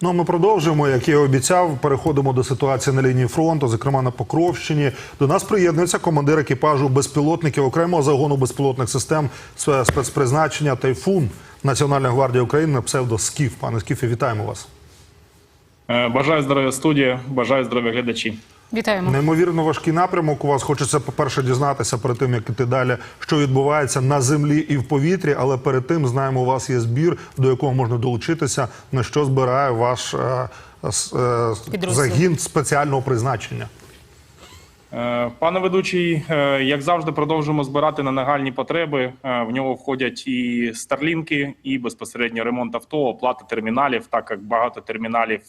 Ну, а ми продовжуємо, як я обіцяв. Переходимо до ситуації на лінії фронту, зокрема на Покровщині. До нас приєднується командир екіпажу безпілотників окремого загону безпілотних систем спе- спецпризначення Тайфун Національної гвардії України псевдо Скіф. Пане Скіфі, вітаємо вас. Е, Бажаю здоров'я студія, бажаю здоров'я глядачі. Вітаємо. Неймовірно важкий напрямок. У вас хочеться, по-перше, дізнатися перед тим, як іти далі, що відбувається на землі і в повітрі. Але перед тим знаємо, у вас є збір, до якого можна долучитися. На що збирає ваш е, е, загін спеціального призначення. Е, Пане ведучий, е, як завжди, продовжуємо збирати на нагальні потреби. Е, В нього входять і старлінки, і безпосередньо ремонт авто, оплата терміналів. Так як багато терміналів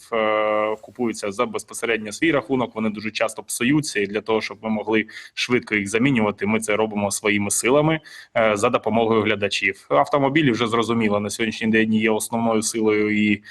купуються за безпосередньо свій рахунок, вони дуже часто псуються. І для того, щоб ми могли швидко їх замінювати, ми це робимо своїми силами за допомогою глядачів. Автомобілі вже зрозуміло на сьогоднішній день є основною силою і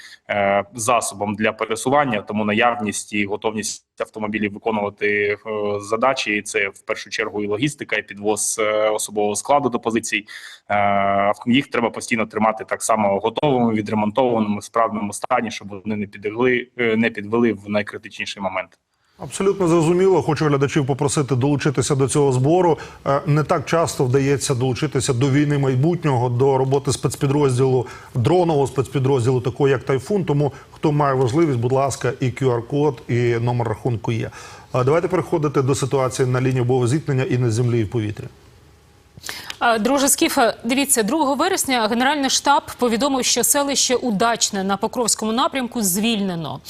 засобом для пересування, тому наявність і готовність автомобілів виконувати е, задачі. І це в першу чергу і логістика, і підвоз е, особового складу до позицій. Е, Їх треба постійно тримати так само готовими, відремонтованими в справному стані, щоб вони не підвели, не підвели в найкритичніший момент. Абсолютно зрозуміло. Хочу глядачів попросити долучитися до цього збору. Е, Не так часто вдається долучитися до війни майбутнього, до роботи спецпідрозділу дронового спецпідрозділу, такого як Тайфун. Тому хто має важливість, будь ласка, і QR-код, і номер рахунку є. Давайте переходити до ситуації на лінії зіткнення і на землі, і в повітрі. Друже Скіф, дивіться, 2 вересня Генеральний штаб повідомив, що селище Удачне на Покровському напрямку звільнено.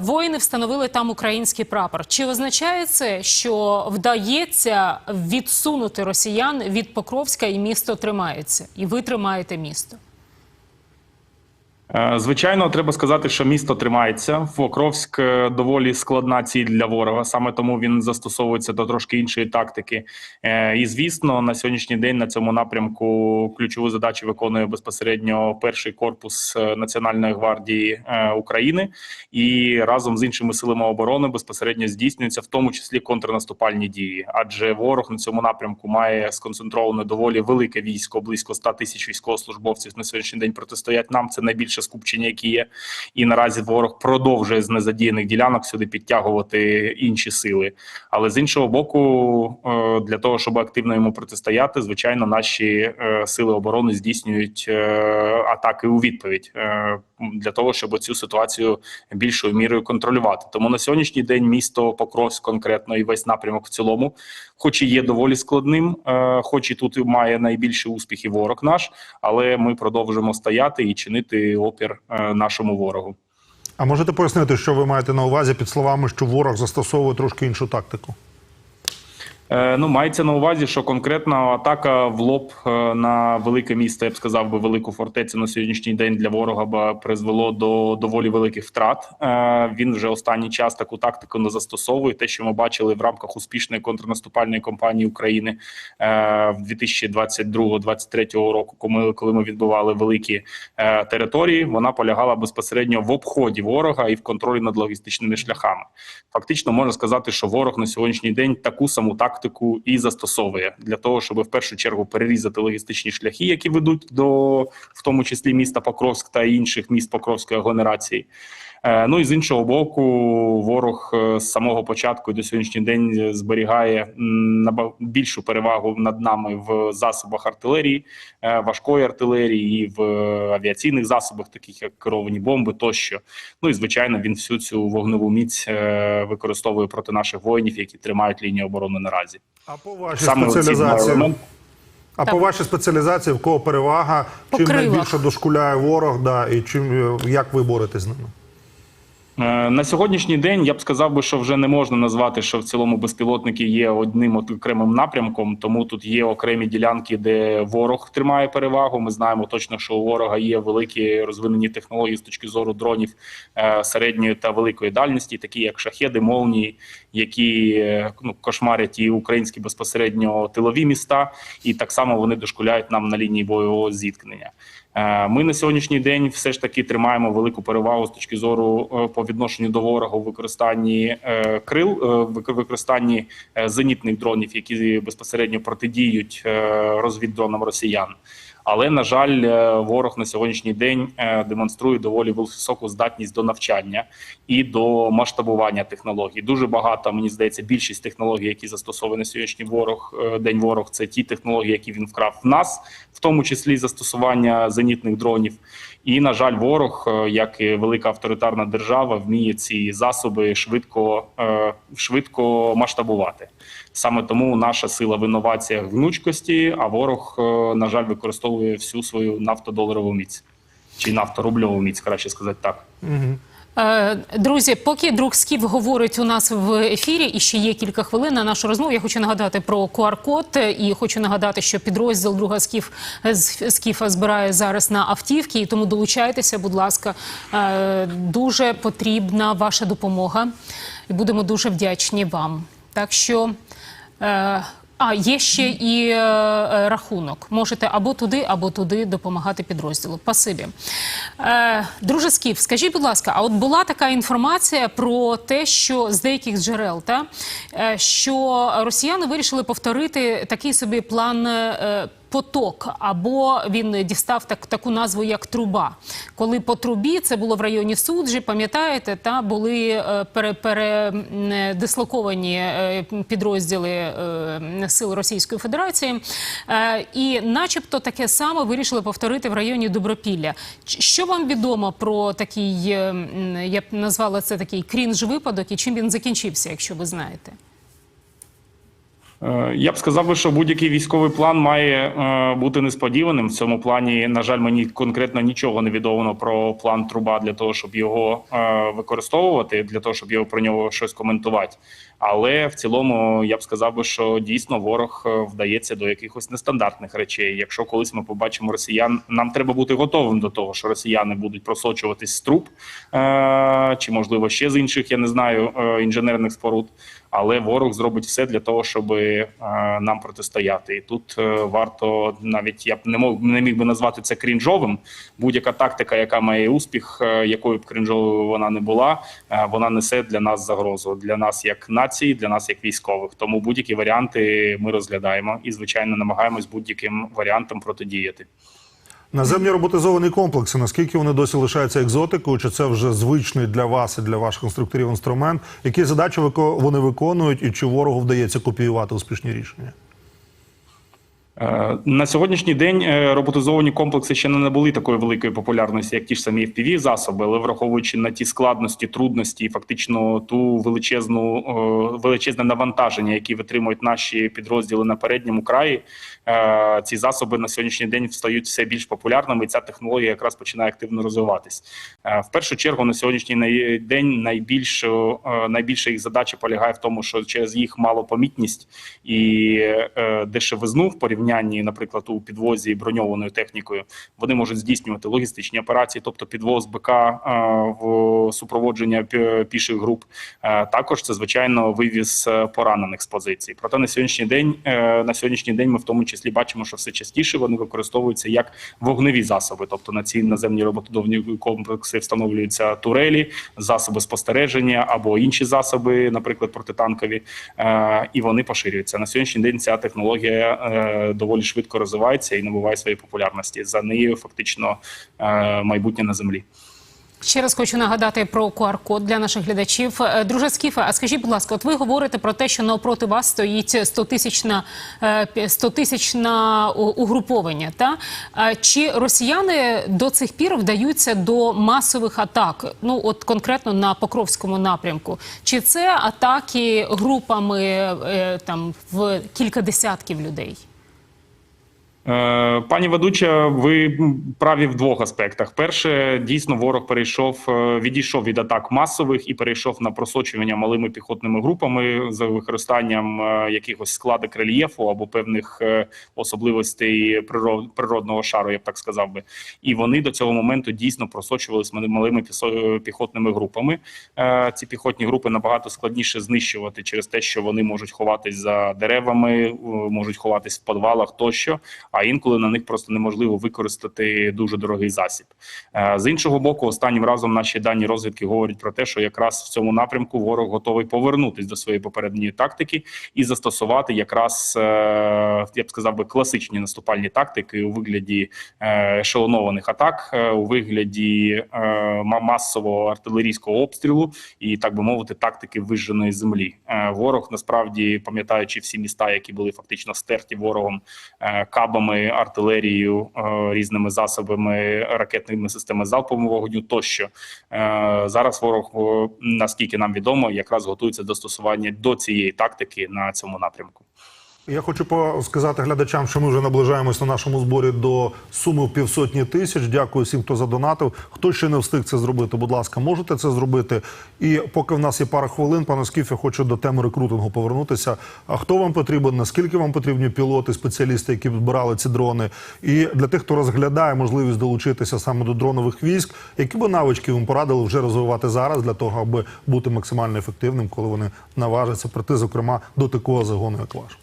Воїни встановили там український прапор. Чи означає це, що вдається відсунути росіян від Покровська і місто тримається? І ви тримаєте місто? Е, Звичайно, треба сказати, що місто тримається. Покровськ е, доволі складна ціль для ворога. Саме тому він застосовується до трошки іншої тактики. Е, І звісно, на сьогоднішній день на цьому напрямку ключову задачу виконує безпосередньо перший корпус Національної гвардії України, і разом з іншими силами оборони безпосередньо здійснюються в тому числі контрнаступальні дії. Адже ворог на цьому напрямку має сконцентроване доволі велике військо, близько 100 тисяч військовослужбовців на сьогоднішній день протистоять нам. Це найбільше скупчення, які є. І наразі ворог продовжує з незадіяних ділянок сюди підтягувати інші сили. Але з іншого боку, е, для того, щоб активно йому протистояти, звичайно, наші е, сили оборони здійснюють е, атаки у відповідь для того, щоб цю ситуацію більшою мірою контролювати. Тому на сьогоднішній день місто Покровськ конкретно і весь напрямок в цілому, хоч і є доволі складним, хоч і тут має найбільші успіхи ворог наш, але ми продовжуємо стояти і чинити опір е, нашому ворогу. А можете пояснити, що ви маєте на увазі під словами, що ворог застосовує трошки іншу тактику? Е, Ну, мається на увазі, що конкретна атака в лоб е, на велике місто, я б сказав би, велику фортецю на сьогоднішній день для ворога призвело до доволі великих втрат. Е, Він вже останній час таку тактику не застосовує. Те, що ми бачили в рамках успішної контрнаступальної кампанії України в 2022-2023 року, коли ми, відбивали великі території, вона полягала безпосередньо в обході ворога і в контролі над логістичними шляхами. Фактично можна сказати, що ворог на сьогоднішній день таку саму тактику і застосовує для того, щоб в першу чергу перерізати логістичні шляхи, які ведуть до в тому числі міста Покровськ та інших міст Покровської агломерації. Е, Ну і з іншого боку, ворог е, з самого початку і до сьогоднішній день зберігає більшу перевагу над нами в засобах артилерії, е, важкої артилерії і в авіаційних засобах, таких як керовані бомби тощо. Ну і звичайно, він всю цю вогневу міць використовує проти наших воїнів, які тримають лінію оборони наразі. А по вашій Саме спеціалізації, а Так. по вашій спеціалізації, в кого перевага, По чим крилах. найбільше дошкуляє ворог, да, і чим як ви боретесь з ними? Е, На сьогоднішній день я б сказав би, що вже не можна назвати, що в цілому безпілотники є одним окремим напрямком. Тому тут є окремі ділянки, де ворог тримає перевагу. Ми знаємо точно, що у ворога є великі розвинені технології з точки зору дронів е, середньої та великої дальності, такі як шахеди, молнії, які е, ну кошмарять і українські безпосередньо тилові міста, і так само вони дошкуляють нам на лінії бойового зіткнення. Е, Ми на сьогоднішній день все ж таки тримаємо велику перевагу з точки зору е, по відношенню до ворога у використанні е, крил, використанні зенітних дронів, які безпосередньо протидіють розвіддронам росіян. Але на жаль, е, ворог на сьогоднішній день е, демонструє доволі високу здатність до навчання і до масштабування технологій. Дуже багато мені здається, більшість технологій, які застосовані сьогоднішній ворог е, день ворог, це ті технології, які він вкрав в нас, в тому числі застосування зенітних дронів. І на жаль, ворог, як і велика авторитарна держава, вміє ці засоби швидко, швидко масштабувати. Саме тому наша сила в інноваціях гнучкості, а ворог, на жаль, використовує всю свою нафтодоларову міць чи нафторубльову міць, краще сказати так. Е, Друзі, поки друг Скіф говорить у нас в ефірі, і ще є кілька хвилин на нашу розмову. Я хочу нагадати про QR-код і хочу нагадати, що підрозділ друга Скіф Скіфа збирає зараз на автівки, і тому долучайтеся, будь ласка. Е, Дуже потрібна ваша допомога, і будемо дуже вдячні вам. Так що. А, є ще і е, е, рахунок. Можете або туди, або туди допомагати підрозділу. Пасибі. Е, друже Скіф, скажіть, будь ласка, а от була така інформація про те, що з деяких джерел, та, е, що росіяни вирішили повторити такий собі план. Е, Поток або він дістав так, таку назву як труба. Коли по трубі це було в районі суджі, пам'ятаєте, та були е, пере, пере, м, е, е, підрозділи сил Російської Федерації, і, начебто, таке саме вирішили повторити в районі Добропілля. Що вам відомо про такий, я б назвала це такий крінж випадок, і чим він закінчився, якщо ви знаєте? Е, Я б сказав би, що будь-який військовий план має е, бути несподіваним. В цьому плані, на жаль, мені конкретно нічого не відомо про план труба для того, щоб його е, використовувати, для того, щоб його про нього щось коментувати. Але в цілому я б сказав би, що дійсно ворог вдається до якихось нестандартних речей. Якщо колись ми побачимо росіян, нам треба бути готовим до того, що росіяни будуть просочуватись з труб, чи можливо ще з інших, я не знаю, інженерних споруд. Але ворог зробить все для того, щоб е, нам протистояти. І тут е, варто навіть я б не мог не міг би назвати це крінжовим. Будь-яка тактика, яка має успіх, е, якою б крінжовою вона не була, вона несе для нас загрозу для нас як нації, для нас як військових. Тому будь-які варіанти ми розглядаємо і звичайно намагаємось будь-яким варіантам протидіяти. Наземні роботизовані комплекси, наскільки вони досі лишаються екзотикою, чи це вже звичний для вас і для ваших конструкторів інструмент? Які задачі вони виконують, і чи ворогу вдається копіювати успішні рішення? Е, На сьогоднішній день е, роботизовані комплекси ще не набули такої великої популярності, як ті ж самі fpv засоби, але враховуючи на ті складності, трудності, і фактично ту величезну е, величезне навантаження, які витримують наші підрозділи на передньому краї, ці засоби на сьогоднішній день стають все більш популярними, і ця технологія якраз починає активно розвиватись. В першу чергу на сьогоднішній день найбільш е, найбільша їх задача полягає в тому, що через їх малопомітність і дешевизну в порівнянні, наприклад, у підвозі броньованою технікою, вони можуть здійснювати логістичні операції, тобто підвоз БК е, в супроводження пі- піших груп. Е, Також це звичайно вивіз е, поранених з позицій. Проте на сьогоднішній день на сьогоднішній день ми в тому числі бачимо, що все частіше вони використовуються як вогневі засоби, тобто на ці наземні роботодовні комплекси встановлюються турелі, засоби спостереження або інші засоби, наприклад, протитанкові, і вони поширюються. На сьогоднішній день ця технологія доволі швидко розвивається і набуває своєї популярності. За нею фактично е, майбутнє на землі. Ще раз хочу нагадати про QR-код для наших глядачів. Е, Друже Скіфе, а скажіть, будь ласка, от ви говорите про те, що навпроти вас стоїть 100-тисячна 100-тисячна угруповання. Та? Е, Чи росіяни до цих пір вдаються до масових атак? Ну, от конкретно на Покровському напрямку? Чи це атаки групами е, там, в кілька десятків людей? Е, Пані ведуча, ви праві в двох аспектах. Перше, дійсно, ворог перейшов, е, відійшов від атак масових і перейшов на просочування малими піхотними групами з використанням е, якихось складок рельєфу або певних особливостей приро- природного шару, я б так сказав би. І вони до цього моменту дійсно просочувалися малими піхотними групами. Ці піхотні групи набагато складніше знищувати через те, що вони можуть ховатись за деревами, можуть ховатись в підвалах тощо. А інколи на них просто неможливо використати дуже дорогий засіб. Е, З іншого боку, останнім разом наші дані розвідки говорять про те, що якраз в цьому напрямку ворог готовий повернутись до своєї попередньої тактики і застосувати якраз е, я б сказав би класичні наступальні тактики у вигляді е, ешелонованих атак, у вигляді масового артилерійського обстрілу і так би мовити, тактики вижженої землі. Ворог насправді пам'ятаючи всі міста, які були фактично стерті ворогом е, кабами, артилерією, е, різними засобами, ракетними системами залпового вогню тощо. Е, Зараз ворог, наскільки нам відомо, якраз готується до стосування до цієї тактики на цьому напрямку. Я хочу сказати глядачам, що ми вже наближаємось на нашому зборі до суми в півсотні тисяч. Дякую всім, хто задонатив. Хто ще не встиг це зробити, будь ласка, можете це зробити. І поки в нас є пара хвилин, пане Скіфе, хочу до теми рекрутингу повернутися. А хто вам потрібен? Наскільки вам потрібні пілоти, спеціалісти, які збирали ці дрони? І для тих, хто розглядає можливість долучитися саме до дронових військ, які би навички ви порадили вже розвивати зараз для того, аби бути максимально ефективним, коли вони наважаться прийти, зокрема, до такого загону, як ваш?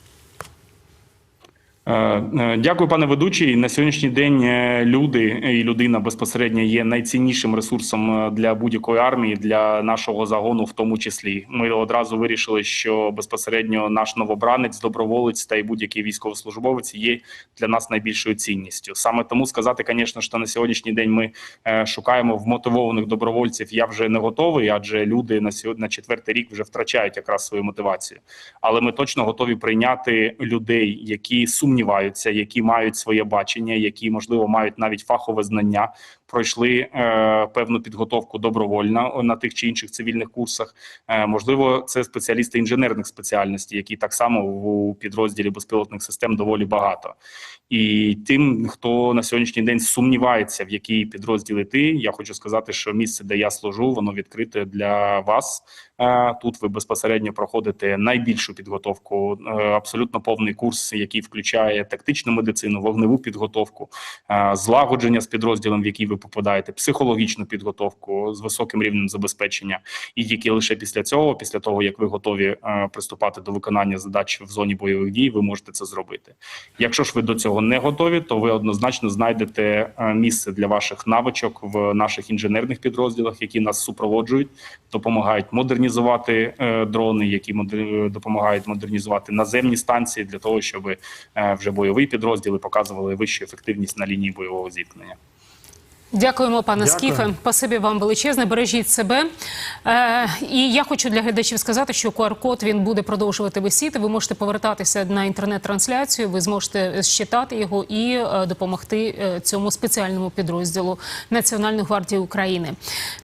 Е, е, Дякую, пане ведучий. На сьогоднішній день е, люди і людина безпосередньо є найціннішим ресурсом для будь-якої армії, для нашого загону, в тому числі. Ми одразу вирішили, що безпосередньо наш новобранець, доброволець та й будь-який військовослужбовець є для нас найбільшою цінністю. Саме тому сказати, звісно, що на сьогоднішній день ми шукаємо вмотивованих добровольців. Я вже не готовий, адже люди на сьогодні на четвертий рік вже втрачають якраз свою мотивацію. Але ми точно готові прийняти людей, які сумніваються, які мають своє бачення, які можливо мають навіть фахове знання, пройшли е, певну підготовку добровольно на тих чи інших цивільних курсах. Е, можливо, це спеціалісти інженерних спеціальностей, які так само у підрозділі безпілотних систем доволі багато. І тим, хто на сьогоднішній день сумнівається, в який підрозділ іти, я хочу сказати, що місце, де я служу, воно відкрите для вас. Е, Тут ви безпосередньо проходите найбільшу підготовку, е, абсолютно повний курс, який включає тактичну медицину, вогневу підготовку, е, злагодження з підрозділом, в який ви попадаєте, психологічну підготовку з високим рівнем забезпечення. І тільки лише після цього, після того як ви готові е, приступати до виконання задач в зоні бойових дій, ви можете це зробити. Якщо ж ви до цього не готові, то ви однозначно знайдете е, місце для ваших навичок в наших інженерних підрозділах, які нас супроводжують, допомагають модернізувати е, дрони, які модер- допомагають модернізувати наземні станції для того, щоб е, вже бойові підрозділи показували вищу ефективність на лінії бойового зіткнення. Дякуємо, пане Дякую. Скіфе. Спасибі вам величезне. Бережіть себе. Е, і я хочу для глядачів сказати, що QR-код він буде продовжувати висіти. Ви можете повертатися на інтернет-трансляцію. Ви зможете считати його і е, допомогти е, цьому спеціальному підрозділу Національної гвардії України.